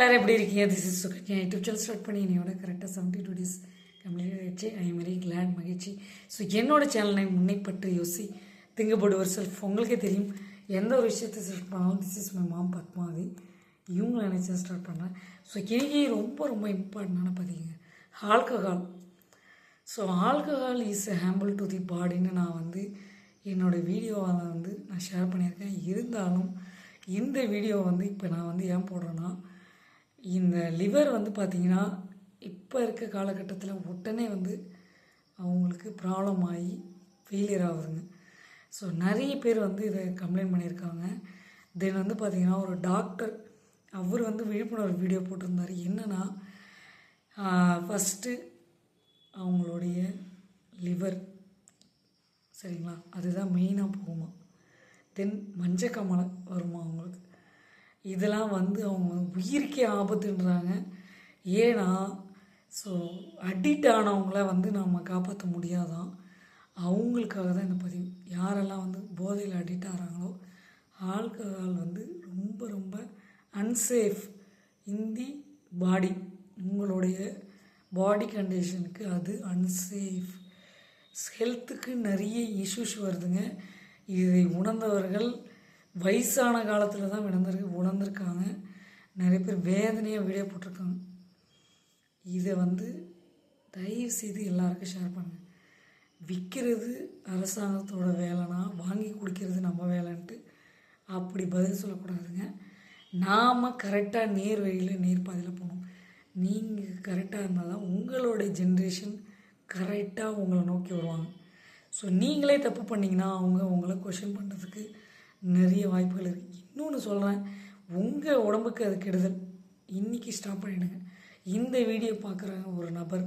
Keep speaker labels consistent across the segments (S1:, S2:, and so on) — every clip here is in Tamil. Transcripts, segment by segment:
S1: எல்லாரும் எப்படி இருக்கீங்க? This is Sukanya YouTube channel start பண்ணி என்னையோட கரெக்டாக செவன்ட்டி டூ டேஸ் கம்ப்ளீட் ஆகிடுச்சு ஐ எம் வெரி கிளாட் மகிழ்ச்சி. ஸோ என்னோட சேனலை முன்னை பற்றி யோசி. திங்கப்படுவர் செல்ஃப் உங்களுக்கே தெரியும். எந்த ஒரு விஷயத்தை ஸ்டார்ட் பண்ணாலும் this is my mom Padmavathi. இவங்களை நினச்சி ஸ்டார்ட் பண்ணுறேன் ஸோ இன்னைக்கு ரொம்ப ரொம்ப இம்பார்ட்டண்டான பார்த்தீங்க alcohol so alcohol is harmful to the பாடின்னு நான் வந்து என்னோடய வீடியோவால் வந்து நான் ஷேர் பண்ணியிருக்கேன். இருந்தாலும் இந்த வீடியோ வந்து இப்போ நான் வந்து ஏன் போடுறேன்னா இந்த லிவர் வந்து பார்த்திங்கன்னா இப்போ இருக்க காலகட்டத்தில் உடனே வந்து அவங்களுக்கு ப்ராப்ளம் ஆகி ஃபெயிலியர் ஆகுதுங்க. ஸோ நிறைய பேர் வந்து இதை கம்ப்ளைண்ட் பண்ணியிருக்காங்க. தென் வந்து பார்த்திங்கன்னா ஒரு டாக்டர் அவர் வந்து விழிப்புணர்வு வீடியோ போட்டிருந்தார். என்னென்னா ஃபஸ்ட்டு அவங்களுடைய லிவர் சரிங்களா? அதுதான் மெயினாக போகுமா? தென் மஞ்சக்கமலை வருமா அவங்களுக்கு? இதெல்லாம் வந்து அவங்க உயிருக்கே ஆபத்துன்றாங்க. ஏன்னா ஸோ அடிக்ட் ஆனவங்கள வந்து நம்ம காப்பாற்ற முடியாதான். அவங்களுக்காக தான் இந்த பதிவு. யாரெல்லாம் வந்து போதையில் அடிக்ட் ஆகிறாங்களோ ஆல்கஹால் வந்து ரொம்ப ரொம்ப அன்சேஃப் இந்தி பாடி உங்களுடைய பாடி கண்டிஷனுக்கு அது அன்சேஃப் ஹெல்த்துக்கு நிறைய இஷ்யூஸ் வருதுங்க. இதை உணர்ந்தவர்கள் வயசான காலத்தில் தான் விழுந்திருக்கு உணர்ந்திருக்காங்க. நிறைய பேர் வேதனையாக வீடியோ போட்டிருக்காங்க. இதை வந்து தயவு செய்து எல்லாருக்கும் ஷேர் பண்ணுங்கள் விற்கிறது அரசாங்கத்தோட வேலைனா வாங்கி குடிக்கிறது நம்ம வேலைன்ட்டு அப்படி பதில் சொல்லக்கூடாதுங்க. நாம் கரெக்டாக நேர் வழியில் நேர் பாதையில் போகணும். நீங்கள் கரெக்டாக இருந்தால் தான் உங்களோட ஜென்ரேஷன் கரெக்டாக உங்களை நோக்கி வருவாங்க. ஸோ நீங்களே தப்பு பண்ணிங்கன்னா அவங்க உங்களை கொஷின் பண்ணுறதுக்கு நிறைய வாய்ப்புகள் இருக்குது இன்னொன்று சொல்கிறேன் உங்கள் உடம்புக்கு அது கெடுதல். இன்றைக்கி ஸ்டாப் பண்ணிவிடுங்க இந்த வீடியோ பார்க்குற ஒரு நபர்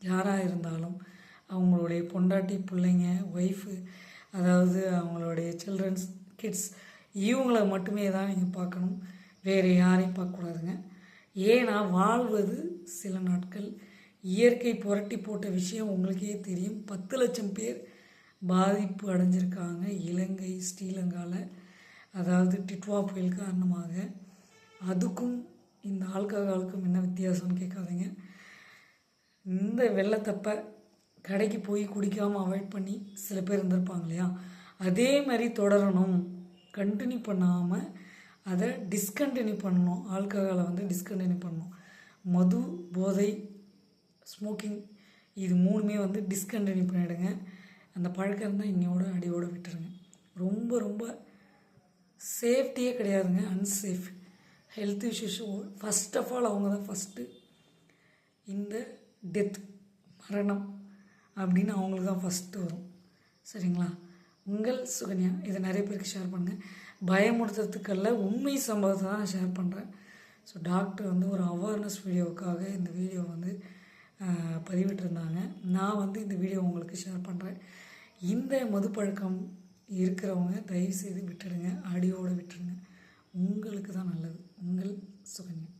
S1: யாராக இருந்தாலும் அவங்களுடைய பொண்டாட்டி பிள்ளைங்க ஒய்ஃபு அதாவது அவங்களுடைய சில்ட்ரன்ஸ் கிட்ஸ் இவங்கள மட்டுமே தான் நீங்கள் பார்க்கணும். வேறு யாரையும் பார்க்கக்கூடாதுங்க. ஏன்னா வாழ்வது சில நாட்கள். இயற்கை புரட்டி போட்ட விஷயம் உங்களுக்கே தெரியும். பத்து லட்சம் பேர் பாதிப்பு அடைஞ்சிருக்காங்க. இலங்கை ஸ்ரீலங்காவில் அதாவது டிட்வா புயல் காரணமாக. அதுக்கும் இந்த ஆல்கஹாலுக்கும் என்ன வித்தியாசம்னு கேட்காதீங்க. இந்த வெள்ளத்தப்ப கடைக்கு போய் குடிக்காமல் அவாய்ட் பண்ணி சில பேர் இருந்திருப்பாங்க இல்லையா? அதே மாதிரி தொடரணும். கண்டினியூ பண்ணாமல் அதை டிஸ்கண்டினியூ பண்ணணும். ஆல்கஹாலை வந்து டிஸ்கண்டினியூ பண்ணணும். மது போதை ஸ்மோக்கிங் இது மூணுமே வந்து டிஸ்கண்டினியூ பண்ணிவிடுங்க அந்த பழக்கம் இருந்தால் இன்னையோட அடியோடு விட்டுருங்க. ரொம்ப ரொம்ப சேஃப்டியே கிடையாதுங்க. Unsafe health issues first of all அவங்க தான் ஃபஸ்ட்டு இந்த டெத் மரணம் அப்படின்னு அவங்களுக்கு தான் ஃபஸ்ட்டு வரும். சரிங்களா? உங்கள் சுகன்யா இதை நிறைய பேருக்கு ஷேர் பண்ணுங்கள் பயமுறுத்துறதுக்கல்ல உண்மை சம்பவத்தை தான் நான் ஷேர் பண்ணுறேன் ஸோ டாக்டர் வந்து ஒரு அவேர்னஸ் வீடியோவுக்காக இந்த வீடியோ வந்து பதிவிட்டிருந்தாங்க. நான் வந்து இந்த வீடியோ உங்களுக்கு ஷேர் பண்ணுறேன் இந்த மது பழக்கம் இருக்கிறவங்க தயவுசெய்து விட்டுடுங்க ஆடியோடு விட்டுருங்க உங்களுக்கு தான் நல்லது. உங்கள் சுகன்யா.